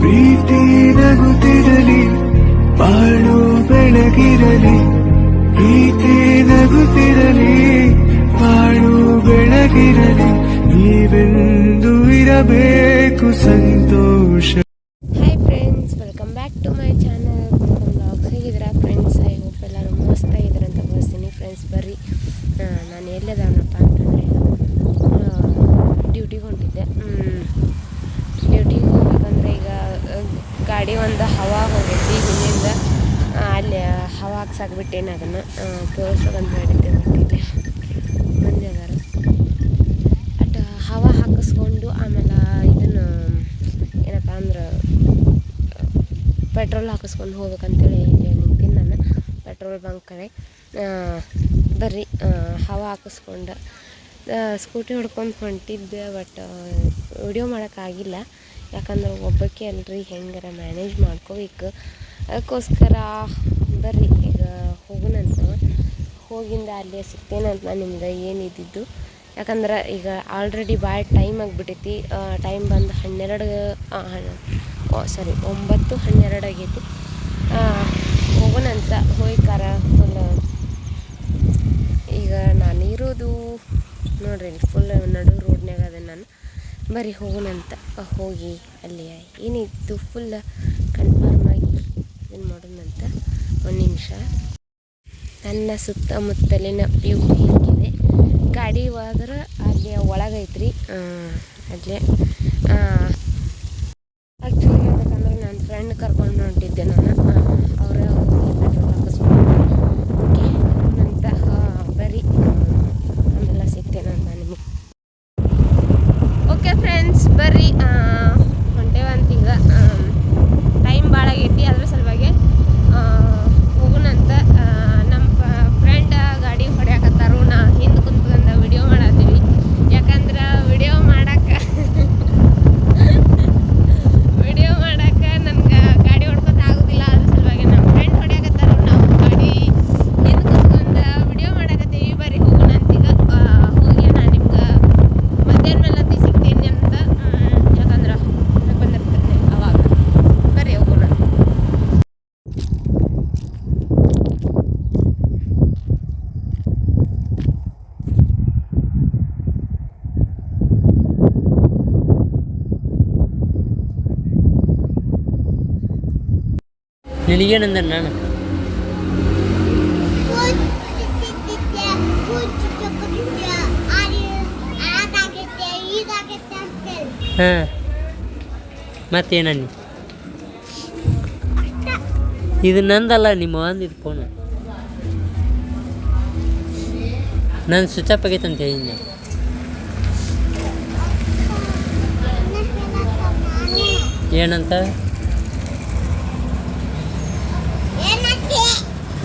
ಪ್ರೀತಿ ನಗುತ್ತಿರಲಿ, ಬಾಳು ಬೆಳಗಿರಲಿ, ಪ್ರೀತಿ ನಗುತ್ತಿರಲಿ, ಬಾಳು ಬೆಳಗಿರಲಿ, ನೀವೆಂದು ಇರಬೇಕು ಸಂತೋಷ. Hi friends welcome back to my channel vlogs ಹೇಗಿದ್ದೀರಾ ಫ್ರೆಂಡ್ಸ್ ಐ ಹೋಪ್ ಎಲ್ಲರೂ ಮಸ್ತಾಗಿದ್ದೀರ ಅಂತ ಫ್ರೆಂಡ್ಸ್ ಬರ್ರಿ. ನಾನು ಎಲ್ಲಿದ್ದಾನಪ್ಪ ಅಂತಂದರೆ ಡ್ಯೂಟಿಗೆ ಹೊಂಟಿದ್ದೆ ಡ್ಯೂಟಿಗೆ ಹೋಗ್ಬೇಕಂದ್ರೆ ಈಗ ಗಾಡಿ ಒಂದು ಹವಾ ಹೋಗೈತಿ. ಹಿಂದಿಂದ ಅಲ್ಲಿ ಹವಾ ಹಾಕ್ಸಾಕ್ಬಿಟ್ಟೇನು ಅದನ್ನು. ತೋರಿಸ್ಬೇಕಂತ ಮಾಡಿದ್ದೆ ಹೊಂಟಿದ್ದೆ ಮಂದಿ ಅದಾರ ಅಟ್ ಹವಾ ಹಾಕಿಸ್ಕೊಂಡು ಆಮೇಲೆ ಇದನ್ನು, ಏನಪ್ಪ ಅಂದ್ರೆ ಪೆಟ್ರೋಲ್ ಹಾಕಿಸ್ಕೊಂಡು ಹೋಗ್ಬೇಕಂತೇಳಿ ಇಲ್ಲಿ ನಿಂತೀನಿ ನಾನು. ಪೆಟ್ರೋಲ್ ಬಂಕ್ ಕಡೆ ಬರ್ರಿ ಹವ ಹಾಕಿಸ್ಕೊಂಡು ಸ್ಕೂಟಿ ಹೊಡ್ಕೊಂಡು ಹೊಂಟಿದ್ದೆ ಬಟ್ ವಿಡಿಯೋ ಮಾಡೋಕ್ಕಾಗಿಲ್ಲ ಯಾಕಂದ್ರೆ ಒಬ್ಬಕ್ಕೆ ಅಲ್ರಿ ಹೆಂಗಾರ ಮ್ಯಾನೇಜ್ ಮಾಡ್ಕೋಬೇಕು. ಅದಕ್ಕೋಸ್ಕರ ಬರ್ರಿ, ಈಗ ಹೋಗೋಣಂತ ಹೋಗಿಂದ ಅಲ್ಲಿ ಸಿಗ್ತೇನಂತ ನಾನು ನಿಮ್ಗೆ ಏನಿದ್ದಿದ್ದು ಯಾಕಂದ್ರೆ ಈಗ ಆಲ್ರೆಡಿ ಭಾಳ ಟೈಮ್ ಆಗಿಬಿಟ್ಟೈತಿ ಟೈಮ್ ಬಂದು ಹನ್ನೆರಡು ಸಾರಿ ಒಂಬತ್ತು ಹನ್ನೆರಡು ಆಗೈತಿ ಆ, ಹೋಗೋಣಂತ ಹೋಯ್ಕಾರ ಫುಲ್ ಈಗ ನಾನಿರೋದು ನೋಡ್ರಿ ಫುಲ್ ನಡು ರೋಡ್ನಾಗ ಅದ ನಾನು. ಬರೀ ಹೋಗೋಣಂತ ಹೋಗಿ ಅಲ್ಲಿ ಏನಿತ್ತು ಫುಲ್ ಕನ್ಫರ್ಮ್ ಆಗಿ ಏನು ಮಾಡೋಣಂತ ಒಂದು ನಿಮಿಷ. ನನ್ನ ಸುತ್ತಮುತ್ತಲಿನ ವ್ಯೂ ಹೇಗಿದೆ? ಗಾಡಿ ಹೋದ್ರೆ ಅಲ್ಲಿ ಒಳಗೈತ್ರಿ. ಅಲ್ಲೇ ಆ್ಯಕ್ಚುಲಿ ಹೇಳ್ಬೇಕಂದ್ರೆ ನನ್ನ ಫ್ರೆಂಡ್ ಕರ್ಕೊಂಡು ಹೊಂಟಿದ್ದೆ ನಾನು ಅವರ ಪೆಟ್ರೋಲ್ ಹಾಕಿಸ್ಕೊಂಡು ಓಕೆ ಅಂತ ಬರೀ ಆಮೇಲೆ ಸಿಗ್ತೇನಂತ ನಿಮಗೆ ಓಕೆ ಫ್ರೆಂಡ್ಸ್ ಬರ್ರಿ ಹೊಂಟೇವಂತ ಈಗ ಟೈಮ್ ಭಾಳ ಆಗೈತಿ ಅದ್ರ ಸಲುವಾಗಿ ಆ, ಹೋಗೋಣಂತ ಆ, ನಮ್ಮ ಫ್ರೆಂಡ್ ಗಾಡಿ ಹೊಡ್ಯಾಕತ್ತಾರು ನಾ ಹಿಂದೆ ಕುಂತ್ಕೊಂಡ ವಿಡಿಯೋ ಮಾಡತ್ತೀವಿ ಯಾಕಂದ್ರೆ ವಿಡಿಯೋ ಮಾಡಕ್ಕೆ ವಿಡಿಯೋ ಮಾಡಕ್ಕೆ ನನ್ಗೆ ಗಾಡಿ ಹೊಡ್ಕೊತ ಆಗೋದಿಲ್ಲ ಅದ್ರ ಸಲುವಾಗಿ ನಮ್ಮ ಫ್ರೆಂಡ್ ಹೊಡ್ಯಾಕತ್ತಾರು ನಾವು ಗಾಡಿ ಹಿಂದೆ ಕುಂತ್ಕೊಂಡು ವಿಡಿಯೋ ಮಾಡಕತ್ತೀವಿ ಬರ್ರಿ ಹೋಗೋಣಂತ ಈಗ ಆ, ಹೋಗಿ ನಾ ನಿಮ್ಗೆ ಮಧ್ಯಾಹ್ನ ಮೇಲೆ ಸಿಗ್ತೀನಿ ಅಂತ ಹ್ಮ್, ಯಾಕಂದ್ರೆ ಬಂದಿರ್ತೈತೆ ಅವಾಗ ಬರ್ರಿ ಹೋಗೋಣ ನಿನಗೇನಂದ ನಾನು? ಹಾಂ. ಮತ್ತೇನನ್ನಿ ಇದು ನಂದಲ್ಲ, ನಿಮ್ಮ ಅಂದಿದ್ದು ಫೋನು ನಾನು ಸ್ವಿಚ್ ಆಫ್ ಆಗೈತೆ ಅಂತ ಹೇಳಿದ್ದೆ ಏನಂತ?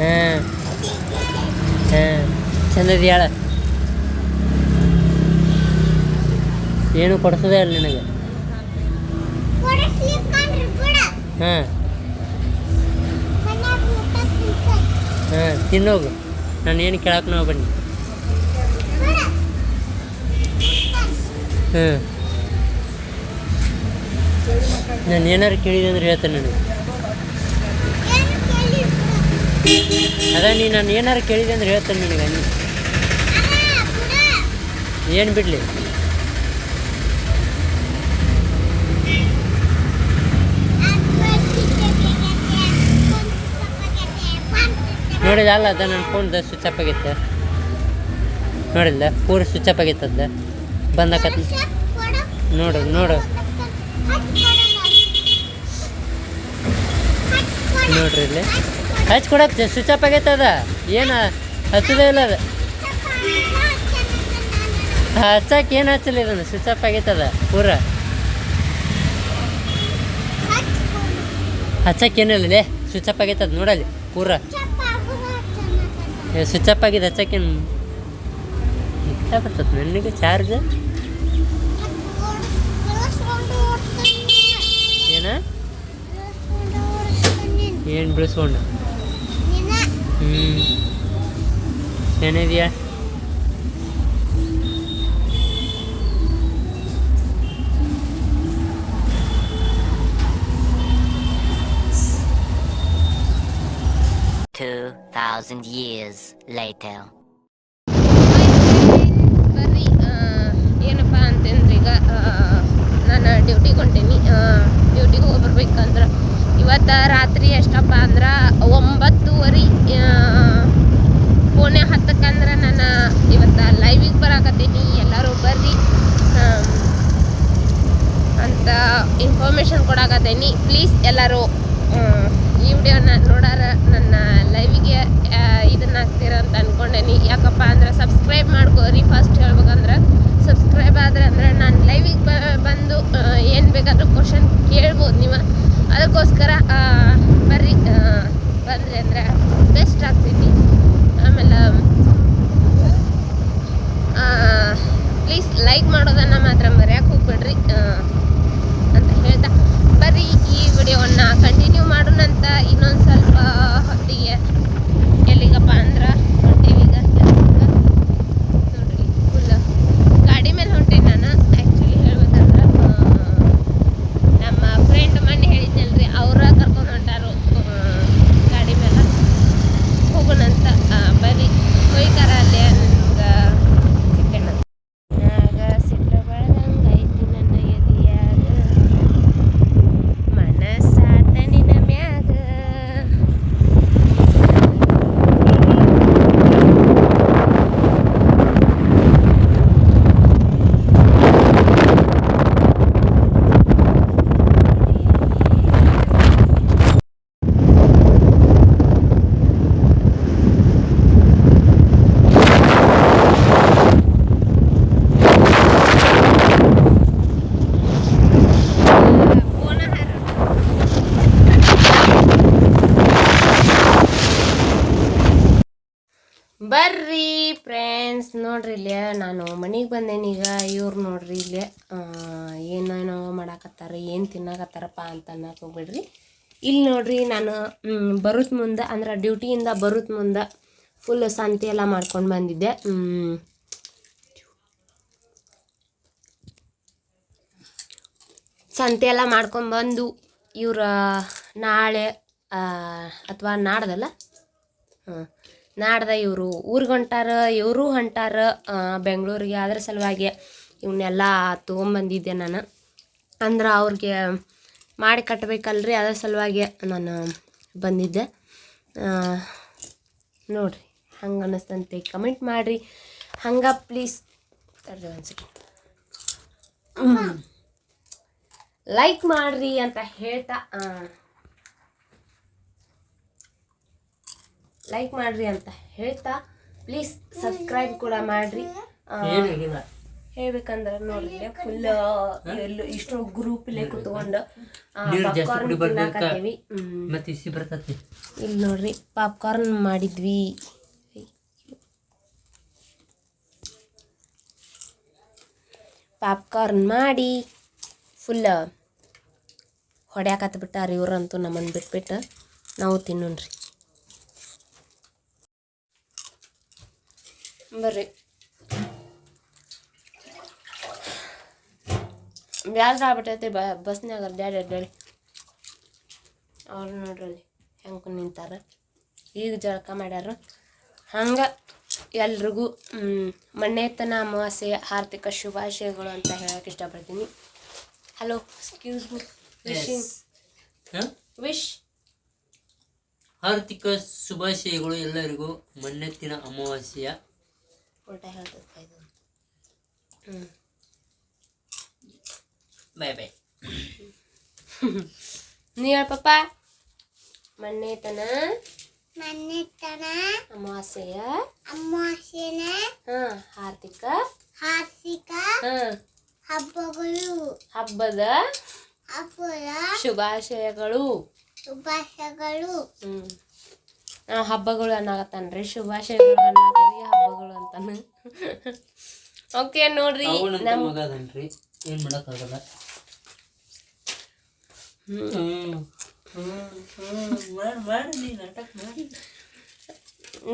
ಹಾಂ. ಹಾಂ. ಚಂದದಿ ಹೇಳ. ಏನು ಕೊಡಿಸೋದೇ ಇಲ್ಲ ನಿನಗೆ? ಹಾಂ. ಹಾಂ ತಿನ್ನೋಗು. ನಾನು ಏನು ಕೇಳಕ್ಕೆ ನಾವು ಬನ್ನಿ. ಹಾಂ. ನಾನು ಏನಾರು ಕೇಳಿದೆ ಅಂದ್ರೆ ಹೇಳ್ತೇನೆ ನನಗೆ. ಅದ ನೀ ನಾನು ಏನಾರು ಕೇಳಿದೆ ಅಂದ್ರೆ ಹೇಳ್ತೇನೆ ನಿನಗೆ. ನೀನು ಏನು ಬಿಡಲಿ? ನೋಡಿದ ಅಲ್ಲ, ಅದ ನನ್ನ ಫೋನ್ದ ಸ್ವಿಚ್ ಆಫ್ ಆಗಿತ್ತೆ ನೋಡಿಲ್ಲ ಪೂರ ಸ್ವಿಚ್ ಆಫ್ ಆಗಿತ್ತದ ಬಂದಕತ್ ನೋಡು ನೋಡು. ನೋಡ್ರಿ ಇಲ್ಲಿ. ಹಚ್ಚಿ ಕೊಡಕ್ಕೆ ಸ್ವಿಚ್ ಆಫ್ ಆಗೈತೆ ಅದ. ಏನು ಹಚ್ಚದೇ ಇಲ್ಲ ಅದು. ಹಚ್ಚಕ್ಕೆ ಏನು ಹಚ್ಚಲ್ಲ ಇದನ್ನು ಸ್ವಿಚ್ ಆಫ್ ಆಗೈತೆ ಅದ ಪೂರ. ಹಚ್ಚಕ್ಕೆ ಏನಿಲ್ಲ ಲೇ ಸ್ವಿಚ್ ಆಫ್ ಆಗೈತೆ ಅದು ನೋಡಲ್ಲಿ ಪೂರ. ಸ್ವಿಚ್ ಆಫ್ ಆಗಿದೆ ಹಚ್ಚಕ್ಕೇನು ಇಷ್ಟ ಬರ್ತದೆ ನನಗೆ ಚಾರ್ಜ್? ಏನ ಏನು ಬಿಡಿಸ್ಕೊಂಡು? ಹ್ಞೂ ಏನಿದೆಯಾ? Two thousand years later. ಬರ್ರಿ ಏನಪ್ಪ ಅಂತಂದ್ರೆ ಈಗ ನಾನು ಡ್ಯೂಟಿಗೆ ಹೊಂಟೇನಿ. ಇನ್ಫಾರ್ಮೇಷನ್ ಕೊಡಾಕತ್ತೀನಿ ಪ್ಲೀಸ್ ಎಲ್ಲರೂ ಈ ವಿಡಿಯೋನ ನೋಡಾರ ನನ್ನ ಲೈವಿಗೆ ಇದನ್ನ ಹಾಕ್ತೀರ ಅಂತ ಅನ್ಕೊಂಡೇನಿ ಯಾಕಪ್ಪ ಅಂದ್ರೆ ಸಬ್ಸ್ಕ್ರೈಬ್ ಮಾಡ್ಕೋರಿ ಫಸ್ಟ್ ಹೇಳ್ಬೇಕಂದ್ರೆ ಸಬ್ಸ್ಕ್ರೈಬ್ ಆದ್ರೆ ಅಂದ್ರೆ ನಾನು ಲೈವಿಗೆ ಬಂದು ಏನು ಬೇಕಾದ್ರೂ ಕ್ವಶನ್ ಕೇಳ್ಬೋದು ನೀವು ಅದಕ್ಕೋಸ್ಕರ ಆ, ಬರ್ರಿ ಆ, ಬಂದ್ರಿ ಅಂದ್ರೆ ಬೆಸ್ಟ್ ಆಗ್ತೈತಿ ಆಮೇಲೆ ಪ್ಲೀಸ್ ಲೈಕ್ ಮಾಡೋದನ್ನು ಮಾತ್ರ ಮರೆಯಕ್ಕೆ ಹೋಗ್ಬೇಡ್ರಿ ಆ, ಅಂತ ಹೇಳ್ತಾ ಬರ್ರಿ ಈ ವಿಡಿಯೋವನ್ನ ಕಂಟಿನ್ಯೂ ಮಾಡೋಣಂತ ಇನ್ನೊಂದು ಸ್ವಲ್ಪ ಹೊತ್ತಿಗೆ ಎಲ್ಲಿಗಪ್ಪ ಅಂದ್ರೆ ಹೊಂಟೇವೀಗ ಕೆಲ್ಸಕ್ಕೆ ನೋಡ್ರಿ ಫುಲ್ ಗಾಡಿ ಮೇಲೆ ಹೊಂಟೇನಿ ನಾನು ಆ್ಯಕ್ಚುಲಿ ಹೇಳ್ಬೇಕಂದ್ರೆ ಆ, ನಮ್ಮ ಫ್ರೆಂಡ್ ಮೊನ್ನೆ ಹೇಳಿದ್ನಲ್ರಿ ಅವ್ರ ಕರ್ಕೊಂಡು ಹೊಂಟಾರು ಆ, ಗಾಡಿ ಮೇಲೆ ಹೋಗೋಣಂತ ಆ, ಬರ್ರಿ ಹೋಯ್ತಾರ ಅಲ್ಲಿ ನನ್ಗೆ ಸಿಕ್ಕಣ್ಣ ನಾಗ ಸಿಟ್ಟ ಬೆಳದಂಗೈತಿ ನನ್ನ ಎದೆಯಾಗ ಮನಸ್ಸಾತ ನಿನ್ನ ಮ್ಯಾಗ ಫೋನ ಹಾರ ಬರ್ರಿ ಫ್ರೆಂಡ್ಸ್ ನೋಡ್ರಿ ಇಲ್ಲೇ ನಾನು ಮನೆಗೆ ಬಂದೇನಿ ಈಗ, ಇವ್ರು ನೋಡ್ರಿ ಇಲ್ಲೇ ಏನೇನೋ ಮಾಡಾಕತ್ತಾರ, ಏನು ತಿನ್ನಾಕತ್ತಾರಪ್ಪ ಅಂತ ಅನ್ನಕ್ಕೆ ಹೋಗ್ಬೇಡ್ರಿ. ಇಲ್ಲಿ ನೋಡ್ರಿ ನಾನು ಬರುತ್ ಮುಂದೆ, ಅಂದ್ರೆ ಡ್ಯೂಟಿಯಿಂದ ಬರುತ್ ಮುಂದೆ ಫುಲ್ ಸಂತೆ ಎಲ್ಲ ಮಾಡ್ಕೊಂಡು ಬಂದಿದ್ದೆ. ಸಂತೆ ಎಲ್ಲ ಮಾಡ್ಕೊಂಡ್ಬಂದು ಇವ್ರ ನಾಳೆ ಅಥವಾ ನಾಡ್ದಲ್ಲ ಹಾಂ ನಾಡ್ದ ಇವರು, ಊರಿಗೆ ಹೊಂಟಾರ, ಇವರು ಹೊಂಟಾರ ಬೆಂಗಳೂರಿಗೆ ಅದ್ರ ಸಲುವಾಗಿ ಇವನ್ನೆಲ್ಲ ತೊಗೊಂಬಂದಿದ್ದೆ ನಾನು. ಅಂದ್ರೆ ಅವ್ರಿಗೆ ಮಾಡಿ ಕಟ್ಟಬೇಕಲ್ರಿ ಅದ್ರ ಸಲುವಾಗಿ ನಾನು ಬಂದಿದ್ದೆ. ನೋಡಿರಿ ಹಂಗೆ ಅನ್ನಿಸ್ತಂತೆ ಕಮೆಂಟ್ ಮಾಡಿರಿ. ಹಂಗೆ ಪ್ಲೀಸ್ ಲೈಕ್ ಮಾಡಿರಿ ಅಂತ ಹೇಳ್ತಾ ಲೈಕ್ ಮಾಡ್ರಿ ಅಂತ ಹೇಳ್ತಾ ಪ್ಲೀಸ್ ಸಬ್ಸ್ಕ್ರೈಬ್ ಕೂಡ ಮಾಡ್ರಿ. ಹೇಳ್ಬೇಕಂದ್ರೆ ನೋಡ್ರಿ ಫುಲ್ ಎಲ್ಲ ಇಷ್ಟು ಗ್ರೂಪ್ ಇಲ್ಲೇ ಕುತ್ಕೊಂಡು ಪಾಪ್ಕಾರ್ನ್ ತಿನ್ನಾಕತ್ತೀವಿ. ಹ್ಮ್. ಮತ್ತೆ ಇಸಿ ಬರ್ತತಿ. ಇಲ್ಲಿ ನೋಡ್ರಿ ಪಾಪ್ಕಾರ್ನ್ ಮಾಡಿದ್ವಿ. ಪಾಪ್ಕಾರ್ನ್ ಮಾಡಿ ಫುಲ್ ಹೊಡ್ಯಾಕತ್ಬಿಟ್ಟಾರ ಇವ್ರಂತೂ ನಮ್ಮನ್ನು ಬಿಟ್ಬಿಟ್ಟು ನಾವು ತಿನ್ನೋಣ್ರಿ. ಬರ್ರಿ. ಬ್ಯಾಸ್ರ ಆಗ್ಬಿಟ್ಟೈತಿ ಬ ಬಸ್ನಾಗ ಅಡ್ಡಾಡಿ ಅಡ್ಡಾಡಿ ಅವ್ರು ನೋಡ್ರಲ್ಲಿ ಹೆಂಗೆ ನಿಂತಾರ. ಈಗ ಜಳಕ ಮಾಡ್ಯಾರ. ಹಂಗೆ ಎಲ್ರಿಗೂ ಮಣ್ಣೆತ್ತನ ಅಮಾವಾಸ್ಯೆ ಆರ್ಥಿಕ ಶುಭಾಶಯಗಳು ಅಂತ ಹೇಳಕ್ಕೆ ಇಷ್ಟಪಡ್ತೀನಿ. ಹಲೋ ಎಕ್ಸ್ಕ್ಯೂಸ್ ಮಿ ವಿಶಿಂಗ್ ಹ? ವಿಶ್ ಆರ್ಥಿಕ ಶುಭಾಶಯಗಳು ಎಲ್ಲರಿಗೂ. ಮಣ್ಣೆತ್ತಿನ ಅಮಾವಾಸ್ಯೆಯ ಉಲ್ಟಾ ಹೇಳ್ತದೆ ಇದು. ಹ್ಞೂ ಬಾಯ್ ಬಾಯ್ ನೀ ಹೇಳ ಪಪ್ಪ. ಮಣ್ಣೆತನ ಮನೆತನ ಅಮಾವಾಸ್ಯೆಯ. ಅಮಾವಾಸ್ಯೆನ. ಹಾಂ ಹಾರ್ದಿಕ. ಹಾರ್ದಿಕ. ಹಾಂ. ಹಬ್ಬಗಳು. ಹಬ್ಬದ ಹಬ್ಬದ ಶುಭಾಶಯಗಳು. ಶುಭಾಶಯಗಳು. ಹ್ಞೂ ಹಬ್ಬಗಳು ಅನ್ನಕತ್ತಾನ್ರಿ ಶುಭಾಶಯಗಳು ಅನ್ನಕರಿ ಹಬ್ಬಗಳು ಅಂತಾನ. ಓಕೆ ನೋಡ್ರಿ. ನಮ್ ಏನ್ ಮಾಡಕ್ಕಾಗಲ್ಲ.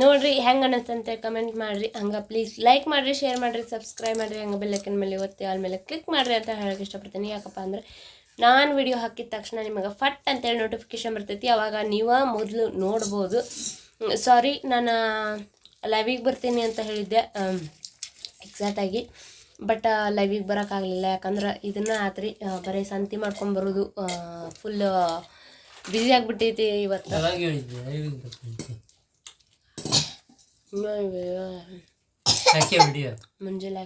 ನೋಡ್ರಿ ಹೆಂಗೆ ಅನ್ನತ್ತಂತ ಕಮೆಂಟ್ ಮಾಡ್ರಿ. ಹಂಗೆ ಪ್ಲೀಸ್ ಲೈಕ್ ಮಾಡಿರಿ ಶೇರ್ ಮಾಡಿರಿ ಸಬ್ಸ್ಕ್ರೈಬ್ ಮಾಡಿರಿ. ಹಂಗೆ ಬೆಲ್ಲೈಕನ್ ಮೇಲೆ ಒತ್ತಿ ಆಲ್ ಮೇಲೆ ಕ್ಲಿಕ್ ಮಾಡಿರಿ ಅಂತ ಹೇಳಕ್ಕೆ ಇಷ್ಟಪಡ್ತೀನಿ. ಯಾಕಪ್ಪ ಅಂದ್ರೆ ನಾನು ವಿಡಿಯೋ ಹಾಕಿದ ತಕ್ಷಣ ನಿಮಗೆ ಫಟ್ ಅಂತೇಳಿ ನೋಟಿಫಿಕೇಶನ್ ಬರ್ತೈತಿ. ಅವಾಗ ನೀವು ಮೊದಲು ನೋಡ್ಬೋದು. ಸಾರಿ ನಾನು ಲೈವಿಗೆ ಬರ್ತೀನಿ ಅಂತ ಹೇಳಿದ್ದೆ. ಎಕ್ಸಾಕ್ಟಾಗಿ ಬಟ್ ಲೈವಿಗೆ ಬರೋಕ್ಕಾಗಲಿಲ್ಲ ಯಾಕಂದ್ರೆ ಇದನ್ನು ಆತ್ರಿ ಬರೀ ಸಂತಿ ಮಾಡ್ಕೊಂಬರೋದು ಫುಲ್ ಬ್ಯುಸಿ ಆಗಿಬಿಟ್ಟೈತಿ ಇವತ್ತು. ಮುಂಜಾನೆ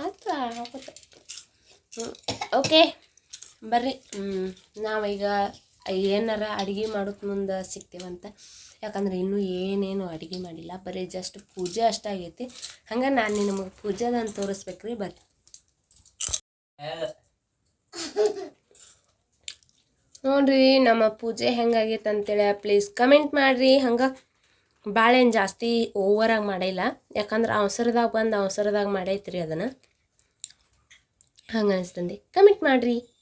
ಆಯ್ತು? ಹಾಕೋತ ಓಕೆ, ಬರ್ರಿ. ನಾವೀಗ ಏನಾರ ಅಡುಗೆ ಮಾಡೋಕೆ ಮುಂದೆ ಸಿಗ್ತೇವಂತ. ಯಾಕಂದ್ರೆ ಇನ್ನೂ ಏನೇನು ಅಡುಗೆ ಮಾಡಿಲ್ಲ. ಬರೀ ಜಸ್ಟ್ ಪೂಜೆ ಅಷ್ಟಾಗೈತಿ ಹಂಗೆ ನಾನು ನಿಮಗೆ ಪೂಜೆದಂತ ತೋರಿಸ್ಬೇಕ್ರಿ, ಬರ್ರಿ. ನೋಡ್ರಿ, ನಮ್ಮ ಪೂಜೆ ಹೆಂಗಾಗೈತೆ ಅಂತೇಳಿ ಪ್ಲೀಸ್ ಕಮೆಂಟ್ ಮಾಡಿರಿ. ಹಂಗೆ ಭಾಳೇನು ಜಾಸ್ತಿ ಓವರಾಗಿ ಮಾಡಿಲ್ಲ. ಯಾಕಂದ್ರೆ ಅವಸರದಾಗ ಬಂದು ಅವಸರದಾಗ ಮಾಡೈತ್ರಿ ಅದನ್ನು. ಹಂಗೆ ಅನಿಸ್ತಂದು. ಕಮೆಂಟ್ ಮಾಡಿರಿ.